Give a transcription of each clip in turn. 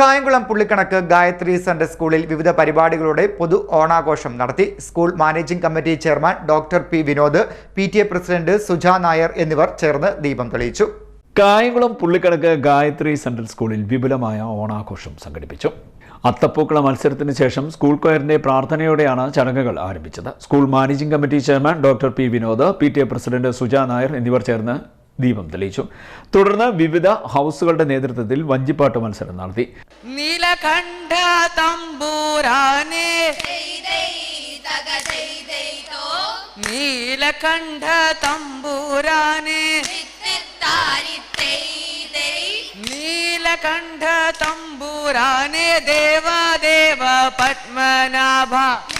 കായംകുളം പുള്ളിക്കണക്ക് Gayathri centre സ്കൂളിൽ വിവിധ പരിപാടികളുടെ പൊതു ഓണാഘോഷം നടത്തി. School managing committee chairman doctor P Vinod P T A president Suja Nair എന്നിവർ ചേർന്ന് ദീപം തെളിയിച്ചു. കായംകുളം പുള്ളിക്കണക്ക് ഗായത്രി സെൻട്രൽ സ്കൂളിൽ വിപുലമായ ഓണാഘോഷം സംഘടിപ്പിച്ചു. അത്തപ്പൂക്കള മത്സരത്തിന് ശേഷം സ്കൂൾ കൊയറിന്റെ പ്രാർത്ഥനയോടെയാണ് ചടങ്ങുകൾ ആരംഭിച്ചത്. School managing committee chairman doctor P Vinod P president Suja Nair എന്നിവർ ചേർന്ന് ദീപം തെളിയിച്ചു. തുടർന്ന് വിവിധ ഹൗസുകളുടെ നേതൃത്വത്തിൽ വഞ്ചിപ്പാട്ട് മത്സരം നടത്തി. നീലകണ്ഠ തമ്പൂരാനെ. നീലകണ്ഠ നീലകണ്ഠ തമ്പൂരാനെ. ദേവ പത്മനാഭ.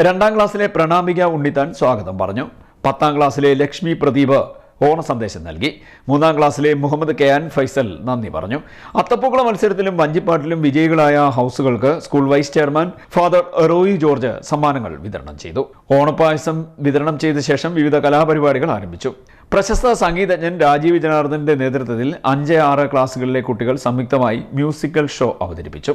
രണ്ടാം ക്ലാസ്സിലെ പ്രണാമിക ഉണ്ണിത്താൻ സ്വാഗതം പറഞ്ഞു. പത്താം ക്ലാസ്സിലെ ലക്ഷ്മി പ്രദീപ് ഓണ സന്ദേശം നൽകി. മൂന്നാം ക്ലാസ്സിലെ മുഹമ്മദ് കെ ആൻ ഫൈസൽ നന്ദി പറഞ്ഞു. അത്തപ്പൂക്കള മത്സരത്തിലും വഞ്ചിപ്പാട്ടിലും വിജയികളായ ഹൗസുകൾക്ക് school vice chairman father Roy George സമ്മാനങ്ങൾ വിതരണം ചെയ്തു. ഓണപ്പായസം വിതരണം ചെയ്ത ശേഷം വിവിധ കലാപരിപാടികൾ ആരംഭിച്ചു. പ്രശസ്ത സംഗീതജ്ഞൻ രാജീവ് ജനാർദ്ദന്റെ നേതൃത്വത്തിൽ അഞ്ച് ആറ് ക്ലാസ്സുകളിലെ കുട്ടികൾ സംയുക്തമായി മ്യൂസിക്കൽ ഷോ അവതരിപ്പിച്ചു.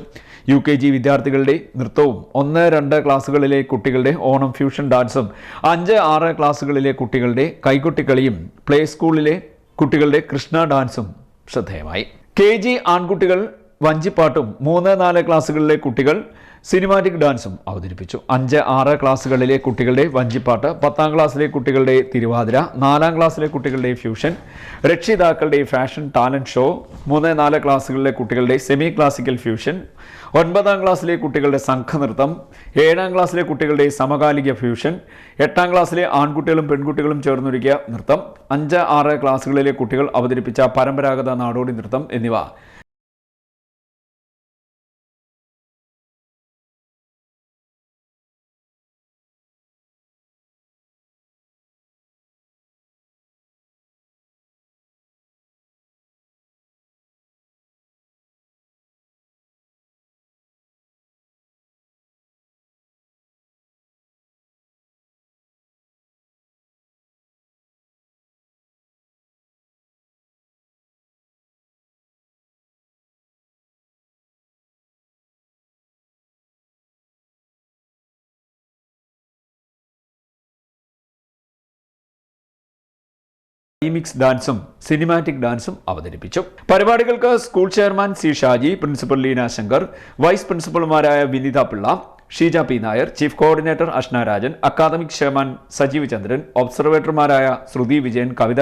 യു കെ ജി വിദ്യാർത്ഥികളുടെ നൃത്തവും ഒന്ന് രണ്ട് ക്ലാസ്സുകളിലെ കുട്ടികളുടെ ഓണം ഫ്യൂഷൻ ഡാൻസും അഞ്ച് ആറ് ക്ലാസ്സുകളിലെ കുട്ടികളുടെ കൈകൊട്ടിക്കളിയും പ്ലേ സ്കൂളിലെ കുട്ടികളുടെ കൃഷ്ണ ഡാൻസും ശ്രദ്ധേയമായി. കെ ജി ആൺകുട്ടികൾ വഞ്ചിപ്പാട്ടും മൂന്ന് നാല് ക്ലാസ്സുകളിലെ കുട്ടികൾ സിനിമാറ്റിക് ഡാൻസും അവതരിപ്പിച്ചു. അഞ്ച് ആറ് ക്ലാസ്സുകളിലെ കുട്ടികളുടെ വഞ്ചിപ്പാട്ട് പത്താം ക്ലാസ്സിലെ കുട്ടികളുടെ തിരുവാതിര നാലാം ക്ലാസ്സിലെ കുട്ടികളുടെ ഫ്യൂഷൻ രക്ഷിതാക്കളുടെ ഫാഷൻ ടാലന്റ് ഷോ മൂന്ന് നാല് ക്ലാസ്സുകളിലെ കുട്ടികളുടെ സെമി ക്ലാസിക്കൽ ഫ്യൂഷൻ ഒൻപതാം ക്ലാസ്സിലെ കുട്ടികളുടെ സംഘനൃത്തം ഏഴാം ക്ലാസ്സിലെ കുട്ടികളുടെ സമകാലിക ഫ്യൂഷൻ എട്ടാം ക്ലാസ്സിലെ ആൺകുട്ടികളും പെൺകുട്ടികളും ചേർന്നൊരുക്കിയ നൃത്തം അഞ്ച് ആറ് ക്ലാസ്സുകളിലെ കുട്ടികൾ അവതരിപ്പിച്ച പരമ്പരാഗത നാടോടി നൃത്തം എന്നിവ. റീമിക്സ് ഡാൻസും സിനിമാറ്റിക് ഡാൻസും അവതരിപ്പിച്ചു. പരിപാടികൾക്ക് school chairman C Shaji principal Leena Shankar vice പ്രിൻസിപ്പൽമാരായ Vinitha Pillai Sheeja P Nair chief coordinator Ashna Rajan academic chairman Sajeev Chandran ഒബ്സർവേറ്റർമാരായ Shruthi Vijayan കവിത